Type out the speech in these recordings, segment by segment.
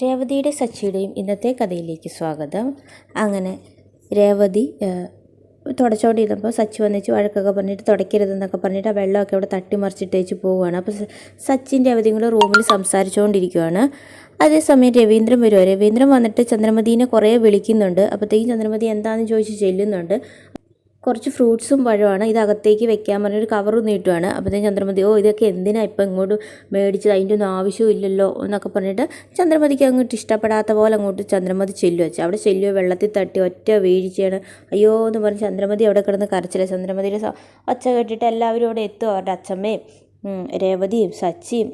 രേവതിയുടെ സച്ചിയുടെയും ഇന്നത്തെ കഥയിലേക്ക് സ്വാഗതം. അങ്ങനെ രേവതി തുടച്ചുകൊണ്ടിരുന്നപ്പോൾ സച്ചി വന്നിച്ച് വഴക്കൊക്കെ പറഞ്ഞിട്ട് തുടയ്ക്കരുതെന്നൊക്കെ പറഞ്ഞിട്ട് ആ വെള്ളമൊക്കെ അവിടെ തട്ടിമറിച്ചിട്ട് വെച്ച് പോവുകയാണ്. അപ്പോൾ സച്ചിൻ രേവതിയും കൂടെ റൂമിൽ സംസാരിച്ചുകൊണ്ടിരിക്കുകയാണ് അതേസമയം രവീന്ദ്രൻ വരുമോ രവീന്ദ്രൻ വന്നിട്ട് ചന്ദ്രമതിനെ കുറേ വിളിക്കുന്നുണ്ട്. അപ്പോഴത്തേക്കും ചന്ദ്രമതി എന്താണെന്ന് ചോദിച്ച് ചെല്ലുന്നുണ്ട്. കുറച്ച് ഫ്രൂട്ട്സും പഴമാണ്. ഇത് അകത്തേക്ക് വെക്കാൻ പറഞ്ഞൊരു കവർ നീട്ടുവാണ് അപ്പോഴത്തേക്കും ചന്ദ്രമതി ഓ ഇതൊക്കെ എന്തിനാണ് ഇപ്പം ഇങ്ങോട്ട് മേടിച്ചത്? അതിന്റെ ഒന്നും ആവശ്യവും ഇല്ലല്ലോ എന്നൊക്കെ പറഞ്ഞിട്ട് ചന്ദ്രമതിക്ക് അങ്ങോട്ട് ഇഷ്ടപ്പെടാത്ത പോലെ അങ്ങോട്ട് ചന്ദ്രമതി ചെല്ലു വെച്ചു. അവിടെ ചെല്ലു വെള്ളത്തിൽ തട്ടി ഒറ്റ വീഴ്ചയാണ്. അയ്യോ എന്ന് പറഞ്ഞ് ചന്ദ്രമതി അവിടെ കിടന്ന് കരച്ചില്ല ചന്ദ്രമതിയുടെ ഒച്ച കേട്ടിട്ട് എല്ലാവരും അവിടെ എത്തും അവരുടെ അച്ഛമ്മയും രേവതിയും സച്ചിയും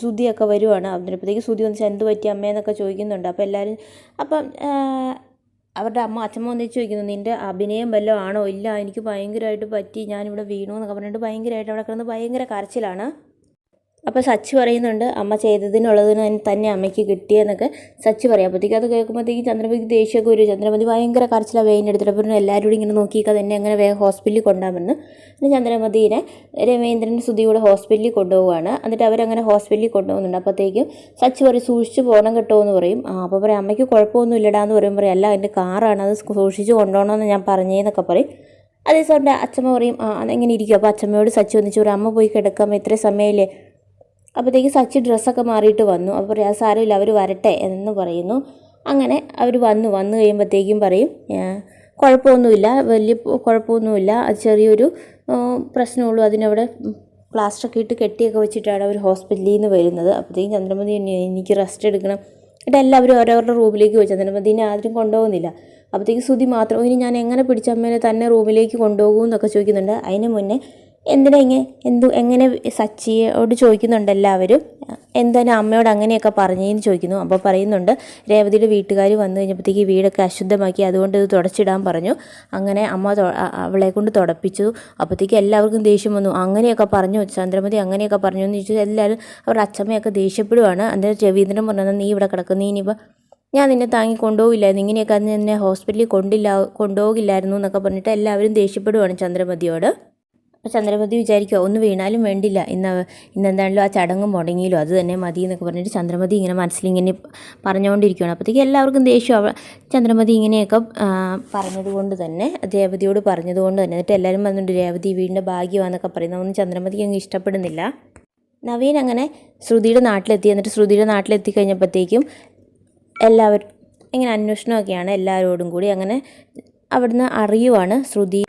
സുധിയൊക്കെ വരുവാണ്. അന്നേരപ്പോഴത്തേക്ക് സുധി വന്നിട്ട് എന്ത് പറ്റി അമ്മയെന്നൊക്കെ ചോദിക്കുന്നുണ്ട്. അപ്പോൾ എല്ലാവരും അപ്പം അവരുടെ അമ്മ അച്ഛമ്മ ഒന്നിച്ച് ചോദിക്കുന്നു നിന്റെ അഭിനയം വല്ലതും ആണോ? ഇല്ല എനിക്ക് ഭയങ്കരമായിട്ട് പറ്റി. ഞാനിവിടെ വീണു എന്നൊക്കെ പറഞ്ഞിട്ട് ഭയങ്കരമായിട്ട് അവിടെ കിടന്ന് ഭയങ്കര കരച്ചിലാണ്. അപ്പോൾ സച്ചി പറയുന്നുണ്ട് അമ്മ ചെയ്തതിനുള്ളതിന് തന്നെ അമ്മയ്ക്ക് കിട്ടിയെന്നൊക്കെ സച്ചി പറയും. അപ്പോഴത്തേക്ക് അത് കേൾക്കുമ്പോഴത്തേക്ക് ചന്ദ്രമതിക്ക് ദേഷ്യമൊക്കെ വരും. ചന്ദ്രമതി ഭയങ്കര കരച്ചിലാണ് വെയിൻ എടുത്തിട്ട്. അപ്പോൾ എല്ലാവരും ഇങ്ങനെ നോക്കിയൊക്കെ തന്നെ അങ്ങനെ വേഗം ഹോസ്പിറ്റലിൽ കൊണ്ടുപോകാമെന്ന് പിന്നെ ചന്ദ്രമതിനെ രമേന്ദ്രന്റെ സ്തുതി കൂടെ ഹോസ്പിറ്റലിൽ കൊണ്ടുപോവുകയാണ്. എന്നിട്ട് അവരങ്ങനെ ഹോസ്പിറ്റലിൽ കൊണ്ടുപോകുന്നുണ്ട്. അപ്പോഴത്തേക്കും സച്ചി പറയും സൂക്ഷിച്ച് പോകണം കേട്ടോ എന്ന് പറയും. ആ അപ്പോൾ പറയും അമ്മയ്ക്ക് കുഴപ്പമൊന്നും ഇല്ലടാന്ന് പറയും പറയും അല്ല എന്റെ കാറാണ് അത് സൂക്ഷിച്ച് കൊണ്ടുപോകണമെന്ന് ഞാൻ പറഞ്ഞേന്നൊക്കെ പറയും. അതേസമയം അച്ഛമ്മ പറയും ആ അതെങ്ങനെ ഇരിക്കും? അപ്പോൾ അച്ഛമ്മയോട് സച്ചി വന്നിച്ച് പറയും അമ്മ പോയി കിടക്കാം ഇത്രയും സമയമില്ലേ? അപ്പോഴത്തേക്ക് സച്ചി ഡ്രസ്സൊക്കെ മാറിയിട്ട് വന്നു. അപ്പോൾ പറയാം സാരമില്ല അവർ വരട്ടെ എന്ന് പറയുന്നു. അങ്ങനെ അവർ വന്നു. വന്നു കഴിയുമ്പോഴത്തേക്കും പറയും "ആ, കുഴപ്പമൊന്നുമില്ല. വലിയ കുഴപ്പമൊന്നുമില്ല. അത് ചെറിയൊരു പ്രശ്നമുള്ളൂ. അതിനവിടെ പ്ലാസ്റ്ററൊക്കെ ഇട്ട് കെട്ടിയൊക്കെ വെച്ചിട്ടാണ് അവർ ഹോസ്പിറ്റലിൽ നിന്ന് വരുന്നത്. അപ്പോഴത്തേക്കും ചന്ദ്രമതി "ഇനി എനിക്ക് റെസ്റ്റ് എടുക്കണം. എന്നിട്ട് എല്ലാവരും ഓരോരുടെ റൂമിലേക്ക് പോയി. ചന്ദ്രമതിനെ ആരും കൊണ്ടുപോകുന്നില്ല. അപ്പോഴത്തേക്ക് സുതി മാത്രം ഇനി ഞാൻ എങ്ങനെ പിടിച്ചമ്മേനെ തന്നെ റൂമിലേക്ക് കൊണ്ടുപോകും എന്നൊക്കെ ചോദിക്കുന്നുണ്ട്. അതിന് മുന്നേ എന്തിനാ ഇങ്ങനെ എന്തു എങ്ങനെ സച്ചിയോട് ചോദിക്കുന്നുണ്ട് എല്ലാവരും? എന്താണ് അമ്മയോട് അങ്ങനെയൊക്കെ പറഞ്ഞേന്ന് ചോദിക്കുന്നു. അപ്പോൾ പറയുന്നുണ്ട് രേവതിയുടെ വീട്ടുകാർ വന്നു കഴിഞ്ഞപ്പോഴത്തേക്ക് വീടൊക്കെ അശുദ്ധമാക്കി അതുകൊണ്ട് ഇത് തുടച്ചിടാൻ പറഞ്ഞു. അങ്ങനെ അമ്മ അവളെ കൊണ്ട് തുടപ്പിച്ചു. അപ്പോഴത്തേക്ക് എല്ലാവർക്കും ദേഷ്യം വന്നു. അങ്ങനെയൊക്കെ പറഞ്ഞു. ചന്ദ്രമതി അങ്ങനെയൊക്കെ പറഞ്ഞു എന്ന് ചോദിച്ചാൽ എല്ലാവരും അവരുടെ അച്ഛമ്മയൊക്കെ ദേഷ്യപ്പെടുവാണ്. അന്നേരം രവീന്ദ്രൻ പറഞ്ഞത് നീ ഇവിടെ കിടക്കുന്നു നീ ഇനിയിപ്പോൾ ഞാൻ നിന്നെ താങ്ങി കൊണ്ടുപോകില്ല ഇങ്ങനെയൊക്കെ അന്ന് എന്നെ ഹോസ്പിറ്റലിൽ കൊണ്ടില്ല കൊണ്ടുപോകില്ലായിരുന്നു എന്നൊക്കെ പറഞ്ഞിട്ട് എല്ലാവരും ദേഷ്യപ്പെടുവാണ് ചന്ദ്രമതിയോട്. അപ്പോൾ ചന്ദ്രമതി വിചാരിക്കുക ഒന്ന് വീണാലും വേണ്ടില്ല. ഇന്ന് ഇന്നെന്താണല്ലോ ആ ചടങ്ങ് മുടങ്ങിയല്ലോ. അത് തന്നെ മതി എന്നൊക്കെ പറഞ്ഞിട്ട് ചന്ദ്രമതി ഇങ്ങനെ മനസ്സിലിങ്ങനെ പറഞ്ഞുകൊണ്ടിരിക്കുകയാണ് അപ്പോഴത്തേക്ക് എല്ലാവർക്കും ദേഷ്യം. ചന്ദ്രമതി ഇങ്ങനെയൊക്കെ പറഞ്ഞതുകൊണ്ട് തന്നെ ദേവതിയോട് പറഞ്ഞതുകൊണ്ട് തന്നെ എന്നിട്ട് എല്ലാവരും വന്നിട്ട് രേവതി വീടിന്റെ ഭാഗ്യമാണെന്നൊക്കെ പറയുന്നത് ഒന്നും ചന്ദ്രമതിക്ക് അങ്ങ് ഇഷ്ടപ്പെടുന്നില്ല. നവീൻ അങ്ങനെ ശ്രുതിയുടെ നാട്ടിലെത്തി. എന്നിട്ട് ശ്രുതിയുടെ നാട്ടിലെത്തി കഴിഞ്ഞപ്പോഴത്തേക്കും എല്ലാവരും ഇങ്ങനെ അന്വേഷണമൊക്കെയാണ് എല്ലാവരോടും കൂടി അങ്ങനെ അവിടുന്ന് അറിയുവാണ് ശ്രുതി.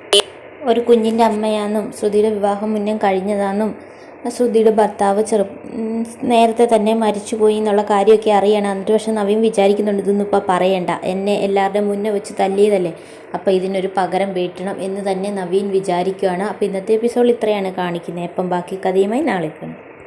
ഒരു കുഞ്ഞിന്റെ അമ്മയാണെന്നും ശ്രുതിയുടെ വിവാഹം മുന്നേ കഴിഞ്ഞതാണെന്നും ശ്രുതിയുടെ ഭർത്താവ് ചെറു നേരത്തെ തന്നെ മരിച്ചുപോയി എന്നുള്ള കാര്യമൊക്കെ അറിയണം. എന്നിട്ട് പക്ഷെ നവീൻ വിചാരിക്കുന്നുണ്ട് ഇതൊന്നും ഇപ്പോൾ പറയണ്ട. എന്നെ എല്ലാവരുടെയും മുന്നേ വെച്ച് തല്ലിയതല്ലേ? അപ്പോൾ ഇതിനൊരു പകരം വീട്ടണം എന്ന് തന്നെ നവീൻ വിചാരിക്കുകയാണ് അപ്പോൾ ഇന്നത്തെ എപ്പിസോഡ് ഇത്രയാണ് കാണിക്കുന്നത്. അപ്പം ബാക്കി കഥയുമായി നാളെ കാണാം.